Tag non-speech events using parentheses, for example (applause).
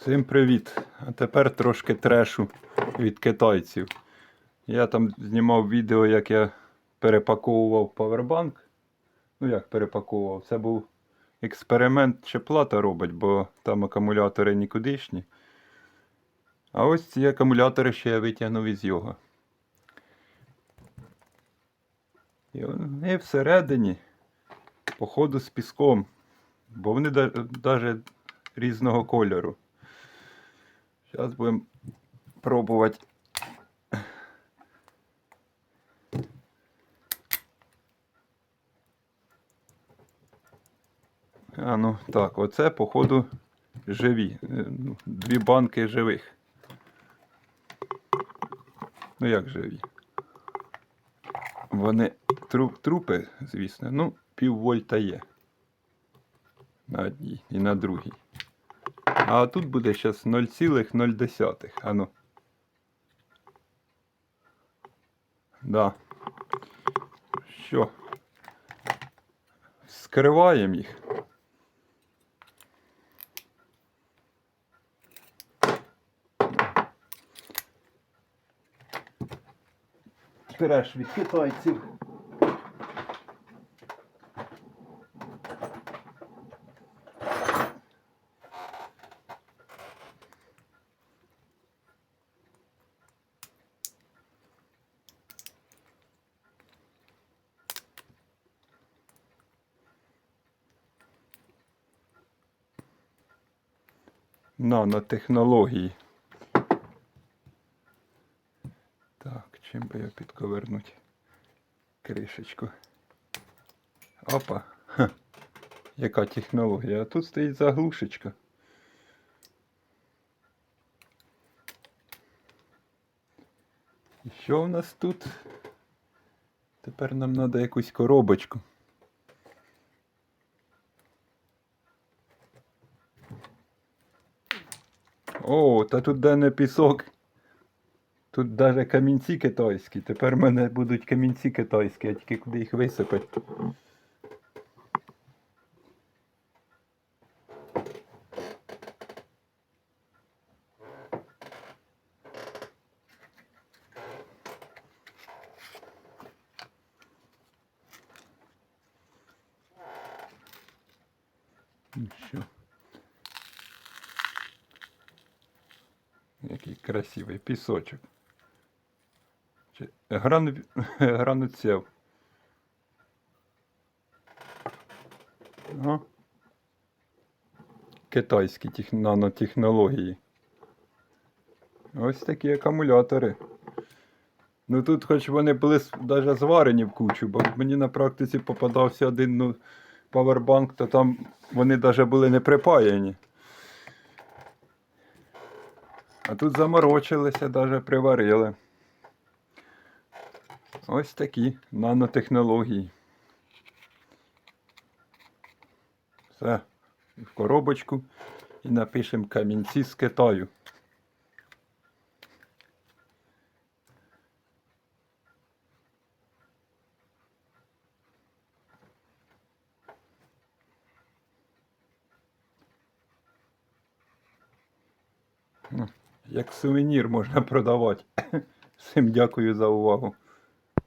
Всім привіт! А тепер трошки трешу від китайців. Я там знімав відео, як я перепаковував павербанк. Ну як перепаковував? Це був експеримент, чи плата робить, бо там акумулятори нікудишні. А ось ці акумулятори ще я витягнув із його. І вони всередині, походу, з піском. Бо вони навіть різного кольору. Зараз будемо пробувати. А ну так, оце, походу, живі. Е, ну, Дві банки живих. Ну як живі? Вони тру- трупи, звісно, ну, пів вольта є. На одній і на другій. А тут буде зараз 0,0. Ану. Да. Що? Скриваємо їх. Треш від китайців. Нанотехнології. Так, чим би я підковернути кришечку. Опа. Ха. Яка технологія? А тут стоїть заглушечка. І що в нас тут? Тепер нам треба якусь коробочку. О, та тут де не пісок. Тут навіть камінці китайські. Тепер в мене будуть камінці китайські, а тільки куди їх висипати. Ну що? Який красивий пісочок. Грану... (laughs) Грануцев. Ага. Китайські тех... нанотехнології. Ось такі акумулятори. Ну тут хоч вони були навіть зварені в кучу, бо мені на практиці попадався один ну, павербанк, то там вони навіть були не припаяні. А тут заморочилися, навіть приварили. Ось такі нанотехнології. Все, в коробочку і напишемо камінці з Китаю. Ну, Як сувенір можна продавати. (laughs) Всім дякую за увагу.